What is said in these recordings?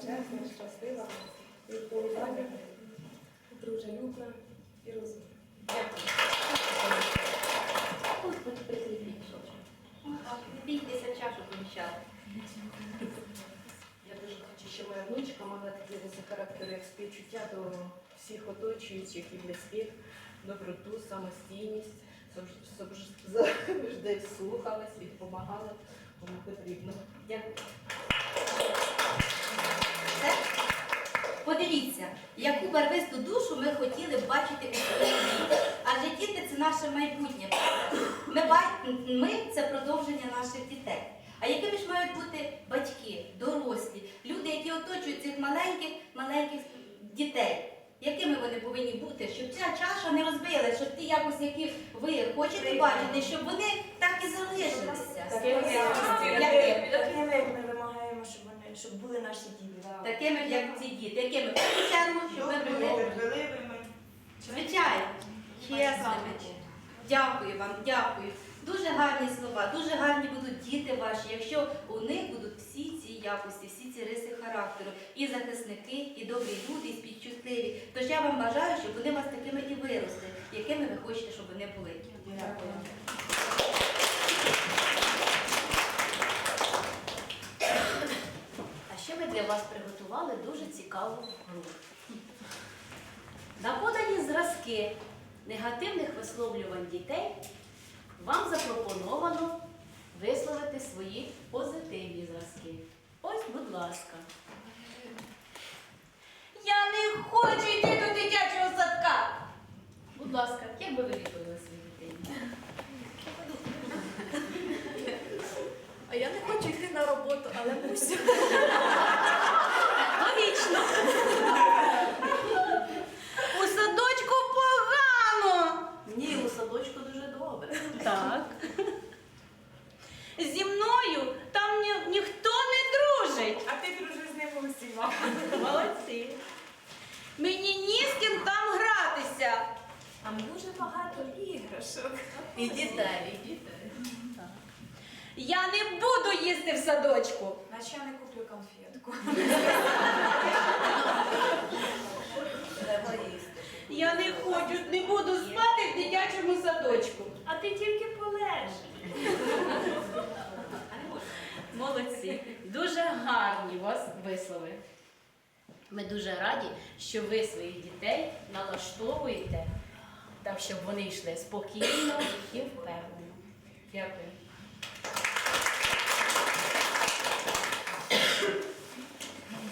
чесна, щаслива, відповідальна, дружелюбна і розумна. Дякую. Господи, прикріпіть. Не бійтеся чашу поміщати. Я дуже хочу, щоб моя внучка мала такі риси характеру, як співчуття до всіх оточуючих і близьких, доброту, самостійність, завж- завж- завжди слухалась і допомагала, кому потрібно. Дякую. Все? Подивіться, яку барвисту душу ми хотіли б бачити у своїх дітях. Адже діти це наше майбутнє. Ми, ми це продовження наших дітей. А якими ж мають бути батьки, дорослі, люди, які оточують цих маленьких, маленьких дітей? Якими вони повинні бути, щоб ця чаша не розбилась, щоб ті якось, які ви хочете бачити, щоб вони так і залишилися. Такими, ми вимагаємо, щоб щоб були наші діти. Такими, як ці діти, якими чергу, щоб ми були терпеливими. звичайно, чесними. Дякую вам, дякую. Дуже гарні слова, дуже гарні будуть діти ваші, якщо у них будуть всі ці якості, всі ці риси характеру, і захисники, і добрі люди, і співчутливі. Тож я вам бажаю, щоб вони вас такими і виросли, якими ви хочете, щоб вони були. Дякую. А ще ми для вас приготували дуже цікаву гру. На подані зразки негативних висловлювань дітей вам запропоновано висловити свої позитивні зразки. Ось, будь ласка. Я не хочу йти до дитячого садка. Будь ласка, як би ви відповіли своїй дитині? А я не хочу йти на роботу, але мусю. Логічно. У садочку погано. Ні, у садочку дуже добре. Так. Зі мною там ні, ніхто не дружить. А ти дружиш з ними усіма. Молодці. Мені ні з ким там гратися. Там дуже багато іграшок. І дітей, і дітей. Я не буду їсти в садочку. Наче я не куплю конфетку. Треба їсти. Я не хочу, не буду спати в дитячому садочку. А ти тільки полеж. Молодці. Дуже гарні у вас вислови. Ми дуже раді, що ви своїх дітей налаштовуєте так, щоб вони йшли спокійно і впевнено. Дякую.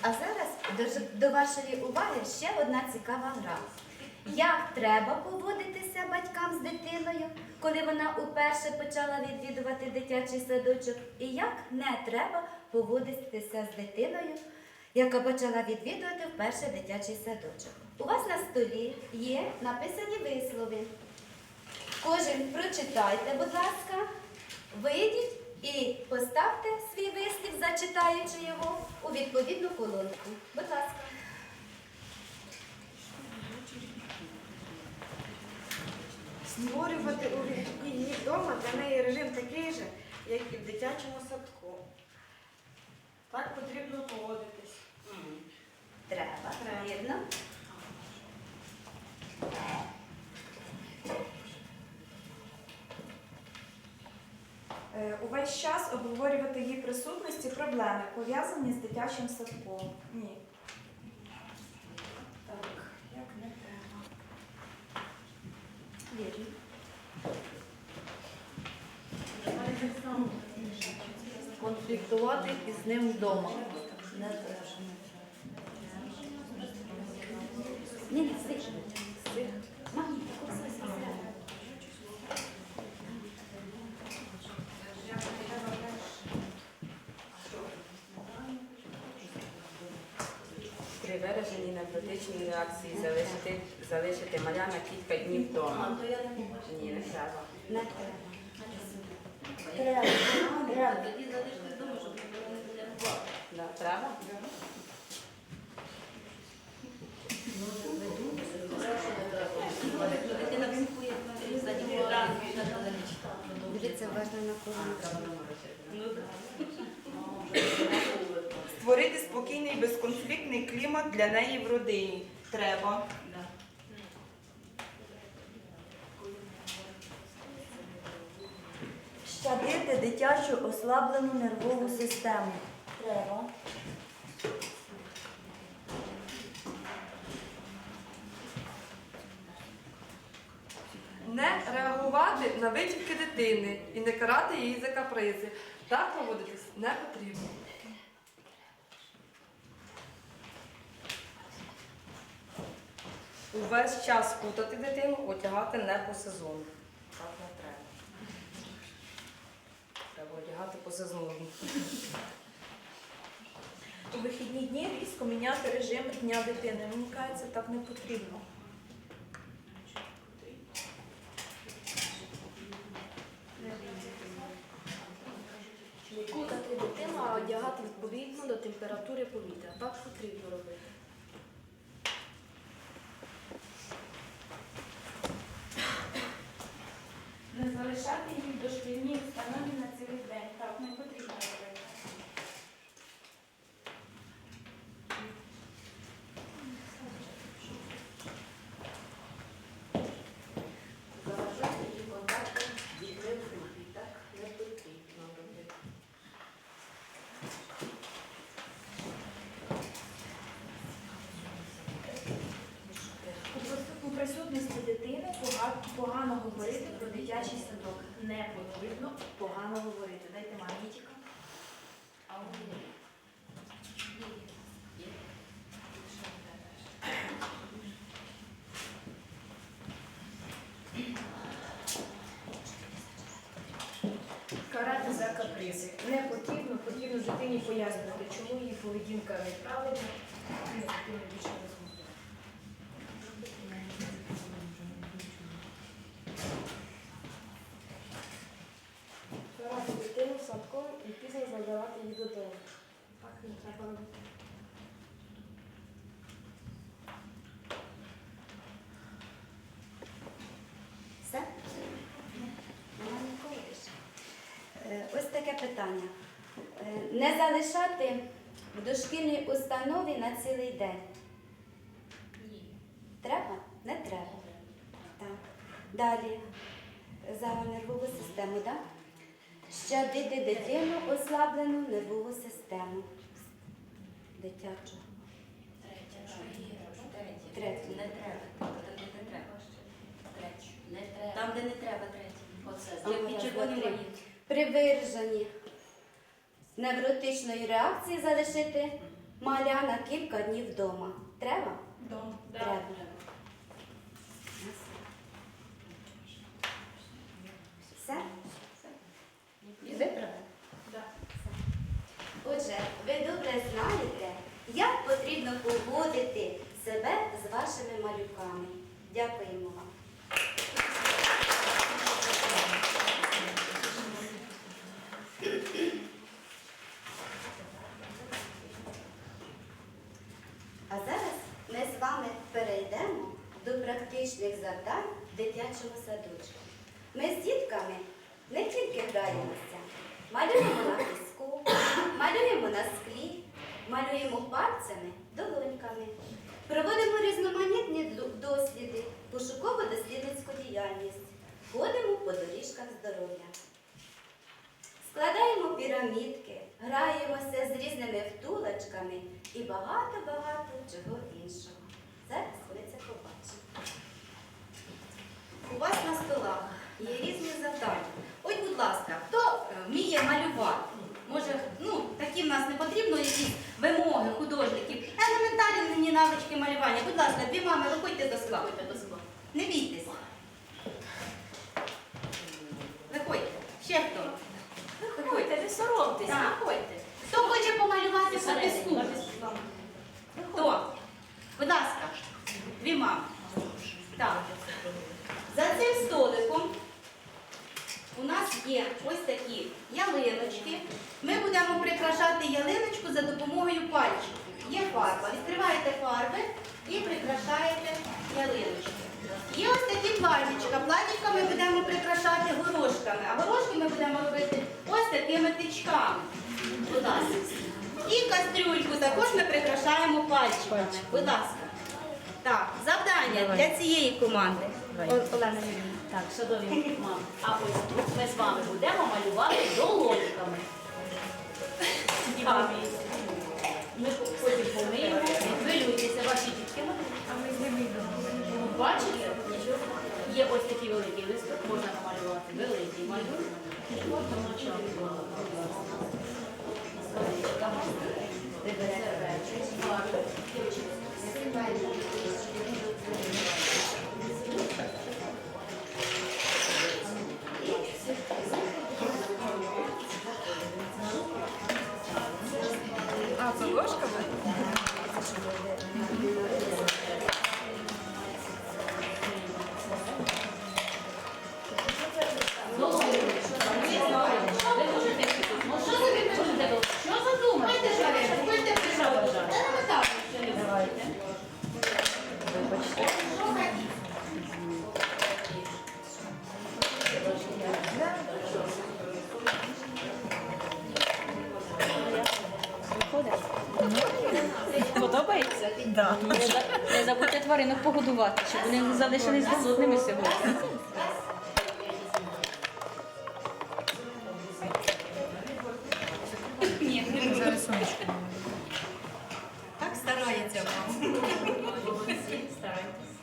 А зараз до, до вашої уваги ще одна цікава гра. Як треба поводитися батькам з дитиною, коли вона уперше почала відвідувати дитячий садочок, і як не треба поводитися з дитиною, яка почала відвідувати вперше дитячий садочок. У вас на столі є написані вислови. Кожен прочитайте, будь ласка, вийдіть і поставте свій вислів, зачитаючи його у відповідну колонку. Будь ласка. Створювати у вільні вдома для неї режим такий же, як і в дитячому садку. Так потрібно поводитись. Треба. Треба. Е, Увесь час обговорювати її присутності проблеми, пов'язані з дитячим садком. Ні. Так, як не треба. Вірно. Конфліктувати із ним вдома. При вираженні невротичної реакції залишити, залишити маля на кілька днів вдома. Ні, не треба. Не треба. Треба. Треба. Тоді вдома, щоб ніхто не телефонував. Да, треба? Дивіться уважно на колонку. Створити спокійний безконфліктний клімат для неї в родині. Треба. Щадити дитячу ослаблену нервову систему. Треба. Не реагувати на витівки дитини і не карати її за капризи. Так поводитись не потрібно. Увесь час кутати дитину, одягати не по сезону. Так не треба. Треба одягати по сезону. У вихідні дні різко міняти режим дня дитини. Мені кажеться, так не потрібно. Кутати дитину, а одягати відповідно до температури повітря. Так потрібно робити. Не залишати її в дошкільній установі на цілий день. Так не потрібно робити. Заважати її контактам з дітьми в групі. Так не потрібно робити. У прису- У присутності дитини пога- погано говорити про дитячий садок. Не потрібно погано говорити. Дайте магнітика. Карати за капризи. Не потрібно, потрібно дитині пояснити, чому її поведінка неправильна, і не потрібно більше розмовляти. Карати дитину садком і пізно забирати її додому. Так не треба робити. Все? Нема нікого більше. Е, Ось таке питання. Е, Не залишати в дошкільній установі на цілий день. Ні. Треба? Не треба. Так. Далі. За нервову систему, так? Щадити дитину ослаблену нервову систему. Дитячу. Третю. Не треба. Не треба. Третю. Не треба. Там, де не треба третю. Оце. Ага, невротичної реакції залишити маля на кілька днів вдома. Треба? Дома. Треба. Все? Виправили? Отже, ви добре знаєте, як потрібно поводити себе з вашими малюками. Дякуємо вам. А зараз ми з вами перейдемо до практичних завдань в дитячому садочку. Ми з дітками не тільки граємося, малюємо на піску, малюємо на склі, малюємо пальцями, долоньками, проводимо різноманітні досліди, пошуково-дослідницьку діяльність, ходимо по доріжках здоров'я. Складаємо пірамідки, граємося з різними втулочками і багато-багато чого іншого. Зараз побачите. У вас на столах є різні завдання. Ось, будь ласка, хто е, вміє малювати? Може, ну, такі в нас не потрібно якісь вимоги художників. Елементарні навички малювання. Будь ласка, дві мами, виходьте до скла. Не бійтеся. Виходьте. Ще хто? Виходьте, не соромтеся, виходьте. Хто хоче помалювати по піску? на піску. Хто? Будь ласка, дві мами. Так. За цим столиком у нас є ось такі ялиночки. Ми будемо прикрашати ялиночку за допомогою пальчиків. Є фарба. Відкриваєте фарби і прикрашаєте ялиночки. Є ось такі платічка. Платічка ми будемо прикрашати горошками, а горошки ми будемо робити ось такими тичками. Будь ласка. І кастрюльку також ми прикрашаємо пальчиками. Будь ласка. Так, завдання для цієї команди. О- Олена Юрійовна. Так, шановні мами, а ось тут ми з вами будемо малювати долоньками. Ми потім помиємо, не хвилюйтеся, ваші дітки. Ну, Бачите? Є ось такий великий листок, можна намалювати великий малюнок. Можна почати. А, це ложками? Залишились голодними сьогодні. Так старається. Молодці, старайтесь.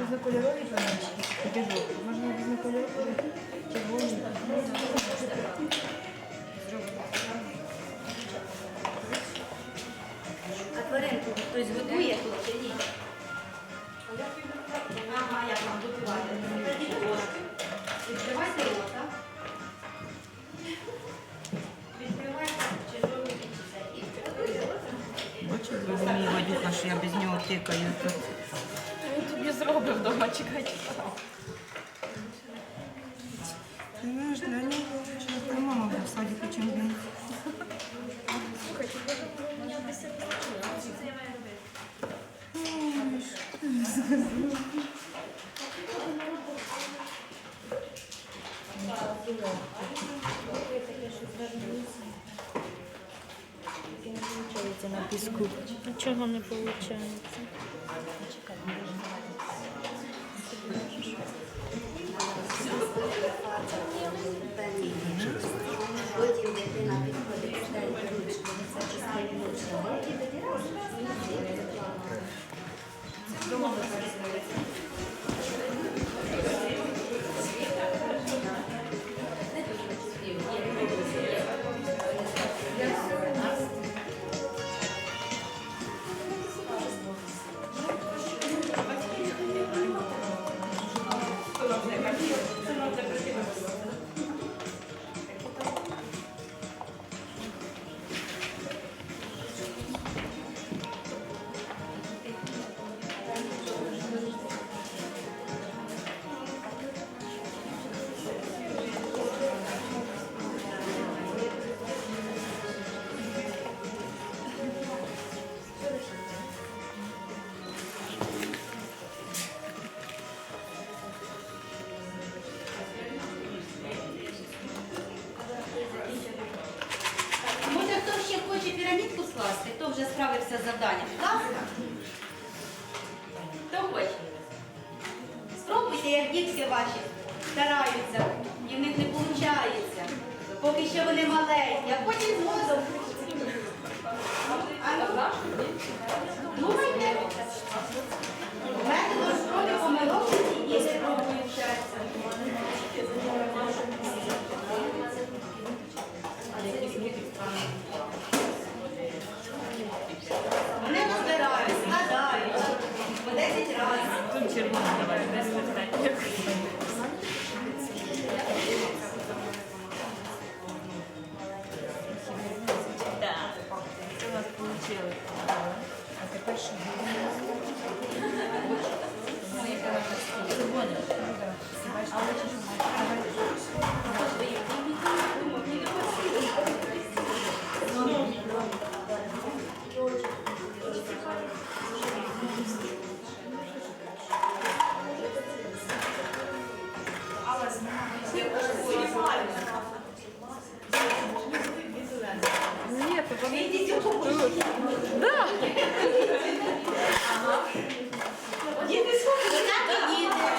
Різнокольорові паночки. Біжу. Можна різнокольорові? Червоні. Тваринку хтось годує тут чи ні? Ага, як вам готувати? Відкривайте рота. Відкривайте і відкривайте рота. Бачиш, другий Вадюха, що я без нього тикаю тут. Тобі зробив вдома, чекай. Ну, ж для нього, що мама в садіку, чим він. на піску. Нічого не виходить. Потім дитина підходить, ручку, це частина ручка. І тоді раз, і Може, Thank you. Діти сходять. діти.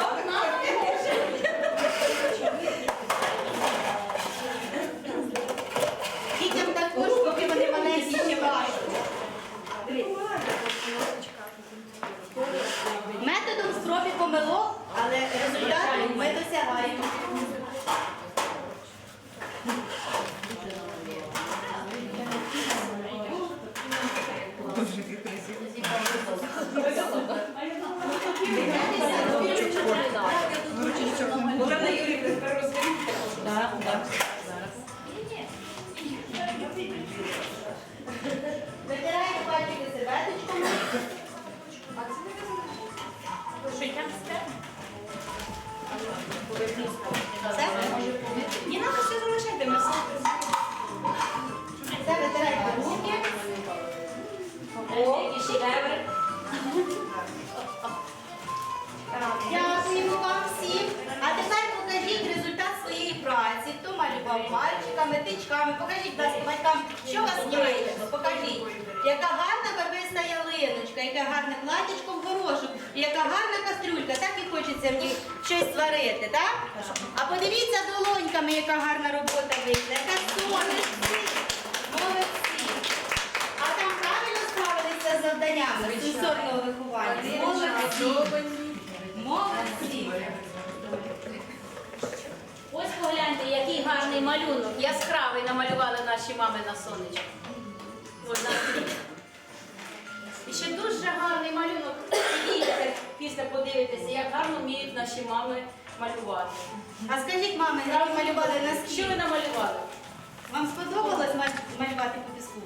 Долоньками, яка гарна робота вийшла, яка сонечка. Молодці. А там правильно справилися з завданнями сенсорного виховання. Молодці. Молодці. Ось погляньте, який гарний малюнок. Яскравий намалювали наші мами на сонечку. Можна відкрити. І ще дуже гарний малюнок. Після подивитися, як гарно вміють наші мами малювати. А скажіть, мами, як ви малювали на Що ви намалювали? Вам сподобалось малювати по піску?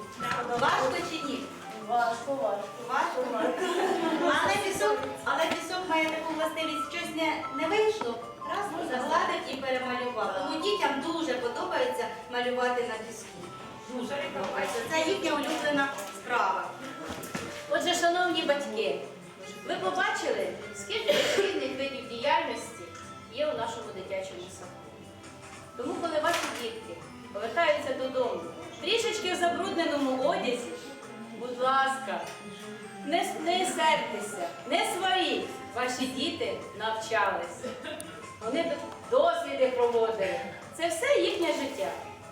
Важко чи ні? Важко, важко. Важко? Але пісок, але пісок має таку властивість, щось не, не вийшло. Раз загладив і перемалював. Тому дітям дуже подобається малювати на піску. Дуже подобається. Це їхня улюблена справа. Отже, шановні батьки, ви побачили, скільки різних видів діяльності є у нашому дитячому садку. Тому, коли ваші дітки повертаються додому трішечки в забрудненому одязі, будь ласка, не, не сертеся, не сваріть. Ваші діти навчались. Вони д- досліди проводили. Це все їхнє життя.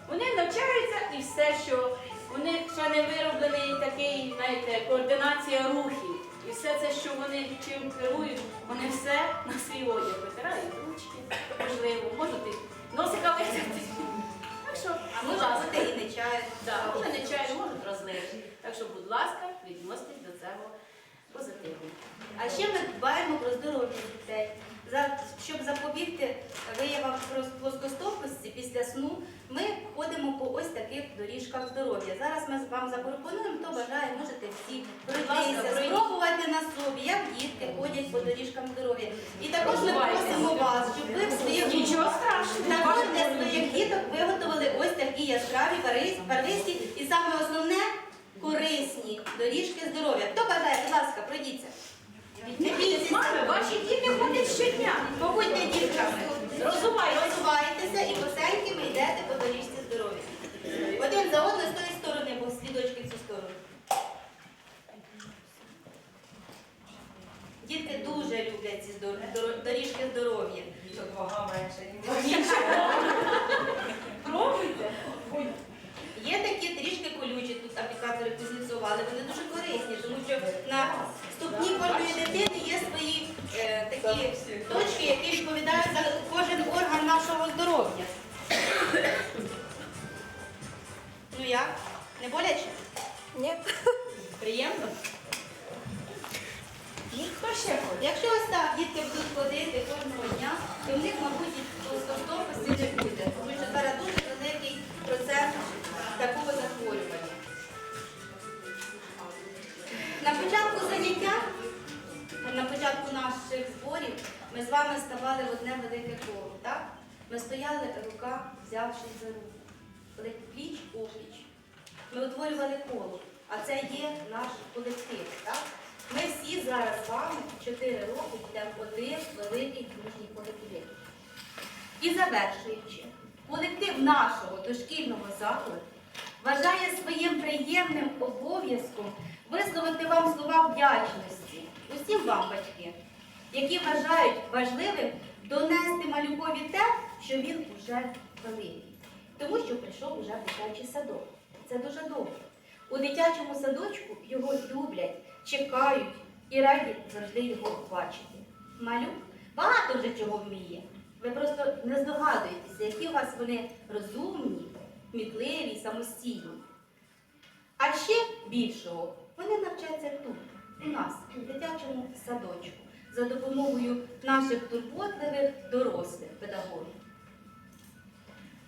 Вони навчаються і все, що у них ще не вироблений такий, знаєте, координація рухів. І все це, що вони чим керують, вони все на свій одяг витирають ручки, можливо, можуть і носика витягти. Так що, А може ласка. і не чаю. Так, може не чаю, можуть розлити. Так що, будь ласка, відноситесь до цього позитивно. А ще ми дбаємо про здоров'я дітей. Щоб запобігти виявам плос- плоскостопності після сну, ми ходимо по ось таких доріжках здоров'я. Зараз ми вам запропонуємо, хто бажає, можете всі пройтися, спробувати на собі, як дітки ходять по доріжкам здоров'я. І також ми просимо вас, щоб ви в своїх також для своїх діток виготовили ось такі яскраві, барвис- барвисті і саме основне корисні доріжки здоров'я. Хто бажає, Приємно? Ну, хто ще хоче? Якщо ось так дітки будуть ходити кожного дня, то в них, мабуть, і плоскостопості не буде, тому що зараз дуже великий процент такого захворювання. На початку заняття, на початку наших зборів, ми з вами ставали в одне велике коло. Так? Ми стояли рука, взявшись за руку, пліч опліч. Ми утворювали коло, а це є наш колектив. Так? Ми всі зараз з вами 4 роки йдемо в один великий дружній колектив. І завершуючи, колектив нашого дошкільного закладу вважає своїм приємним. обов'язком висловити вам слова вдячності усім вам, батьки, які вважають важливим донести малюкові те, що він уже великий. Тому що прийшов уже дитячий садок. Це дуже добре. У дитячому садочку його люблять, чекають і раді завжди його бачити. Малюк багато вже чого вміє. Ви просто не здогадуєтеся, які у вас вони розумні, мітливі, самостійні. А ще більшого вони навчаються тут, у нас, у дитячому садочку, за допомогою наших турботливих дорослих педагогів.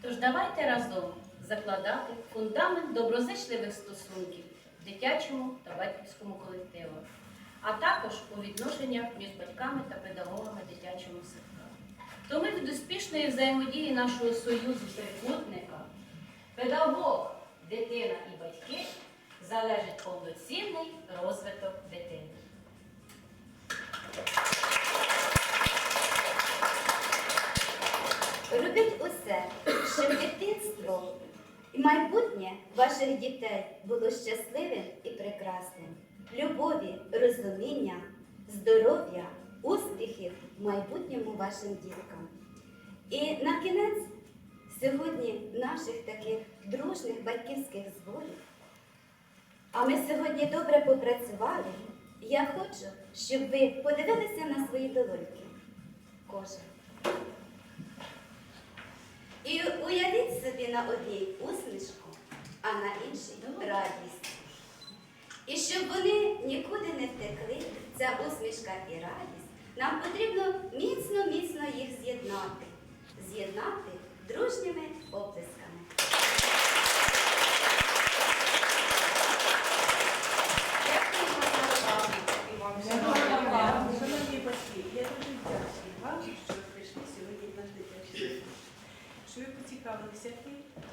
Тож давайте разом закладати фундамент доброзичливих стосунків в дитячому та батьківському колективах, а також у відношеннях між батьками та педагогами дитячого садка. Тому від успішної взаємодії нашого союзу трикутника педагог, дитина і батьки залежить повноцінний розвиток дитини. Робіть усе, щоб дитинство і майбутнє ваших дітей було щасливим і прекрасним. Любові, розуміння, здоров'я, успіхів майбутньому вашим діткам. І на кінець сьогодні наших таких дружних батьківських зборів. А ми сьогодні добре попрацювали. Я хочу, щоб ви подивилися на свої долоньки. Кожен. І уявіть собі на одній усмішку, а на іншій радість. І щоб вони нікуди не втекли, ця усмішка і радість, нам потрібно міцно-міцно їх з'єднати. З'єднати дружніми оплесками. Шановні батьки, я дуже вдячна вам, що ви прийшли сьогодні в наш дитячий садок. Що ви поцікавилися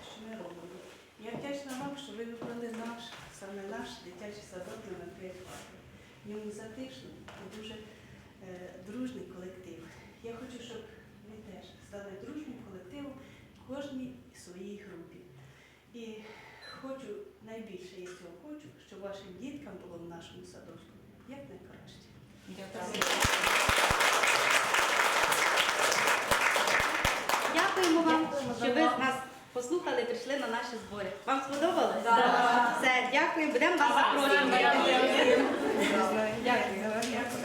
що ми робимо. Я вдячна вам, що ви вибрали наш, саме наш дитячий садок на Матвія Парку. В ньому затишно і дуже е, дружний колектив. Я хочу, щоб ви теж стали дружнім колективом в кожній своїй групі. І хочу, найбільше я цього хочу, щоб вашим діткам було в нашому садочку як найкраще. Дякуємо вам, що ви нас послухали і прийшли на наші збори. Вам сподобалось? Так. Все, дякую, будемо вас запрошувати. Дякую.